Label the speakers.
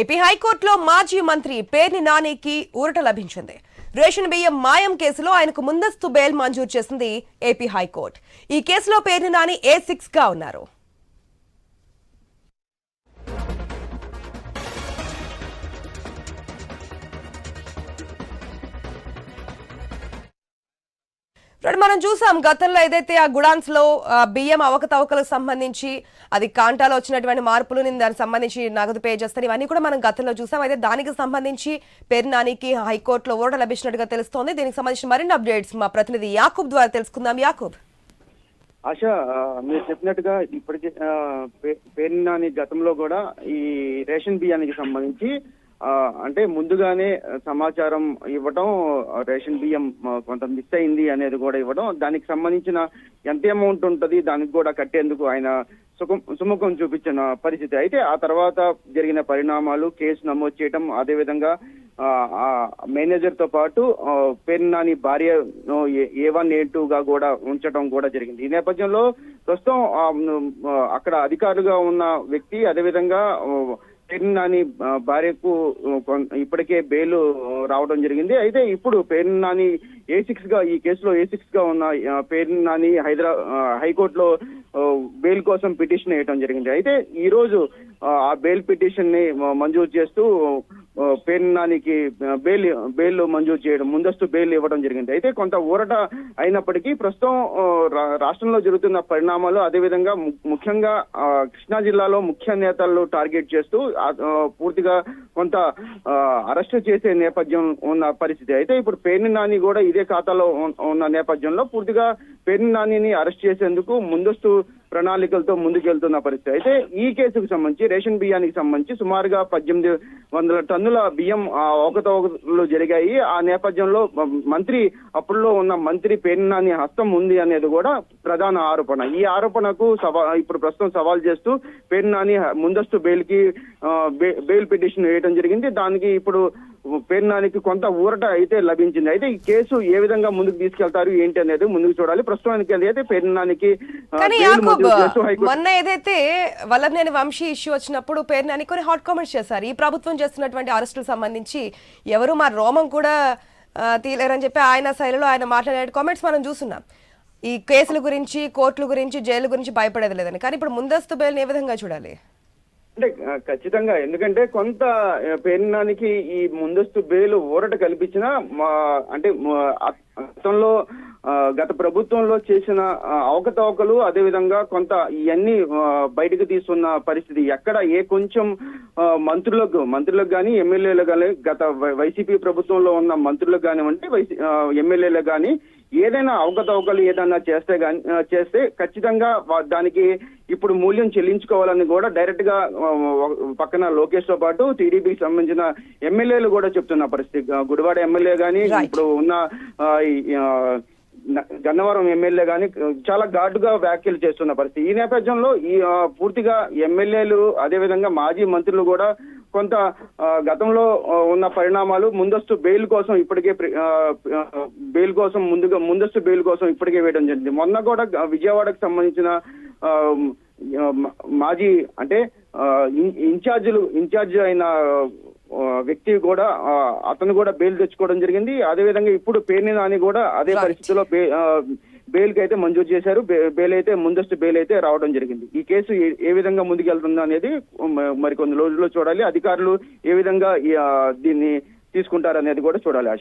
Speaker 1: AP హైకోర్టులో మాజీ మంత్రి పేర్ని నానికి ఊరట లభించింది. రేషన్ బియ్యం మాయం కేసులో ఆయనకు ముందస్తు బెయిల్ మంజూరు చేసింది ఏపీ హైకోర్టు. ఈ కేసులో పేర్ని నాని ఏ సిక్స్గా ఉన్నారు? ఇప్పుడు మనం చూసాం గతంలో ఏదైతే ఆ గుడాన్స్లో బియ్యం అవకతవకలకు సంబంధించి అది కాంటాలో వచ్చినటువంటి మార్పులు దానికి సంబంధించి నగదు పే చేస్తారు ఇవన్నీ కూడా మనం గతంలో చూసాం. అయితే దానికి సంబంధించి పెరినానికి హైకోర్టులో ఓట లభించినట్టుగా తెలుస్తోంది. దీనికి సంబంధించి మరిన్ని అప్డేట్స్ మా ప్రతినిధి యాకూబ్ ద్వారా తెలుసుకుందాం. యాకూబ్.
Speaker 2: ఆశ మీరు చెప్పినట్టుగా ఇప్పటికే ఆ, గతంలో కూడా ఈ రేషన్ బియ్యానికి సంబంధించి అంటే ముందుగానే సమాచారం ఇవ్వడం రేషన్ బియ్యం కొంత మిస్ అయింది అనేది కూడా ఇవ్వడం దానికి సంబంధించిన ఎంత అమౌంట్ ఉంటుంది దానికి కూడా కట్టేందుకు ఆయన సుఖం సుముఖం చూపించిన పరిస్థితి. అయితే ఆ తర్వాత జరిగిన పరిణామాలు కేసు నమోదు చేయడం అదేవిధంగా ఆ, మేనేజర్తో పాటు పెన్నాని భార్య ఏ వన్ ఏ టూ గా కూడా ఉంచడం కూడా జరిగింది. ఈ నేపథ్యంలో ప్రస్తుతం అక్కడ అధికారులుగా ఉన్న వ్యక్తి అదేవిధంగా ఆ, నాని భార్యకు ఇప్పటికే బెయిల్ రావడం జరిగింది. అయితే ఇప్పుడు పేరు నాని ఏ సిక్స్గా ఈ కేసులో ఏ సిక్స్గా ఉన్న ఆ, పేరు నాని హైదరాబాద్ హైకోర్టులో బెయిల్ కోసం పిటిషన్ వేయడం జరిగింది. అయితే ఈ రోజు ఆ, బెయిల్ పిటిషన్ని మంజూరు చేస్తూ ఆ, పేరు బెయిల్ బెయిల్ మంజూరు చేయడం ముందస్తు బెయిల్ ఇవ్వడం జరిగింది. అయితే కొంత ఊరట అయినప్పటికీ ప్రస్తుతం రా- రాష్ట్రంలో జరుగుతున్న పరిణామాలు అదేవిధంగా ముఖ్యంగా ఆ, కృష్ణా జిల్లాలో ముఖ్య నేతలను టార్గెట్ చేస్తూ పూర్తిగా కొంత ఆ, అరెస్ట్ చేసే నేపథ్యం ఉన్న పరిస్థితి. అయితే ఇప్పుడు పేర్ని నాని కూడా ఇదే ఖాతాలో ఉన్న నేపథ్యంలో పూర్తిగా పేర్ని నానిని అరెస్ట్ చేసేందుకు ముందస్తు ప్రణాళికలతో ముందుకెళ్తున్న పరిస్థితి. అయితే ఈ కేసుకు సంబంధించి రేషన్ బియ్యానికి సంబంధించి సుమారుగా పద్దెనిమిది వందల టన్నుల బియ్యం ఆ, జరిగాయి. ఆ నేపథ్యంలో మంత్రి అప్పుడులో ఉన్న మంత్రి పేర్నాని హస్తం ఉంది అనేది కూడా ప్రధాన ఆరోపణ. ఈ ఆరోపణకు సవా ఇప్పుడు ప్రస్తుతం సవాల్ చేస్తూ పేర్నాని ముందస్తు బెయిల్కి బెయిల్ పిటిషన్ వేయడం జరిగింది. దానికి ఇప్పుడు పేరు నానికి కొంత ఊరట అయితే లభించింది. అయితే ఈ కేసు ఏ విధంగా ముందుకు తీసుకెళ్తారు ఏంటి అనేది ముందుకు చూడాలి. ప్రస్తుతానికి అయితే పేరు నానికి ఆ,
Speaker 1: కానీ
Speaker 2: బెయిల్
Speaker 1: యాకూబ్
Speaker 2: మంజూరు చేస్తూ హైకోర్టు
Speaker 1: మొన్న ఏదైతే వల్లభనేని వంశీ ఇష్యూ వచ్చినప్పుడు పేరు నాని కొన్ని హాట్ కామెంట్స్ చేశారు. ఈ ప్రభుత్వం చేస్తున్నటువంటి అరెస్టులకు సంబంధించి ఎవరు మా రోమం కూడా తీయలేరని చెప్పి ఆయన శైలిలో ఆయన మాట్లాడే కామెంట్స్ మనం చూస్తున్నాం. ఈ కేసుల గురించి కోర్టుల గురించి జైలు గురించి భయపడేది లేదని. కానీ ఇప్పుడు ముందస్తు బెయిల్ని ఏ విధంగా చూడాలి?
Speaker 2: అంటే ఖచ్చితంగా. ఎందుకంటే కొంత పేర్నానికి ఈ ముందస్తు బెయిల్ ఊరట కల్పించిన మా అంటే గతంలో గత ప్రభుత్వంలో చేసిన అవకతవకలు అవకతవకలు అదేవిధంగా కొంత ఇవన్నీ బయటకు తీస్తున్న పరిస్థితి ఎక్కడ ఏ కొంచెం మంత్రులకు మంత్రులకు కానీ ఎమ్మెల్యేలకు కానీ గత వైసీపీ ప్రభుత్వంలో ఉన్న మంత్రులకు కానివ్వండి వైసీ ఎమ్మెల్యేలకు కానీ ఏదైనా అవకతవకలు ఏదైనా చేస్తే కానీ చేస్తే ఖచ్చితంగా దానికి ఇప్పుడు మూల్యం చెల్లించుకోవాలని కూడా డైరెక్ట్గా పక్కన లోకేష్తో పాటు టీడీపీకి సంబంధించిన ఎమ్మెల్యేలు కూడా చెప్తున్న పరిస్థితి. గుడివాడ ఎమ్మెల్యే గాని
Speaker 1: Right.
Speaker 2: ఇప్పుడు ఉన్న గన్నవరం ఎమ్మెల్యే గాని చాలా ఘాటుగా వ్యాఖ్యలు చేస్తున్న పరిస్థితి. ఈ నేపథ్యంలో ఈ పూర్తిగా ఎమ్మెల్యేలు అదేవిధంగా మాజీ మంత్రులు కూడా కొంత గతంలో ఉన్న పరిణామాలు ముందస్తు బెయిల్ కోసం ఇప్పటికే బెయిల్ కోసం ముందుగా ముందస్తు బెయిల్ కోసం ఇప్పటికే వేయడం జరిగింది. మొన్న కూడా విజయవాడకు సంబంధించిన మాజీ అంటే ఇన్ఛార్జీలు ఇన్ఛార్జ్ అయిన వ్యక్తి కూడా అతను కూడా బెయిల్ తెచ్చుకోవడం జరిగింది. అదేవిధంగా ఇప్పుడు పేర్ని నాని కూడా అదే. పరిస్థితిలో బెయిల్కి అయితే మంజూరు చేశారు. బెయిల్ అయితే ముందస్తు బెయిల్ అయితే రావడం జరిగింది. ఈ కేసు ఏ- విధంగా ముందుకెళ్తుందో అనేది మరికొన్ని రోజుల్లో చూడాలి. అధికారులు ఏ విధంగా దీన్ని తీసుకుంటారనేది కూడా చూడాలి ఆశ.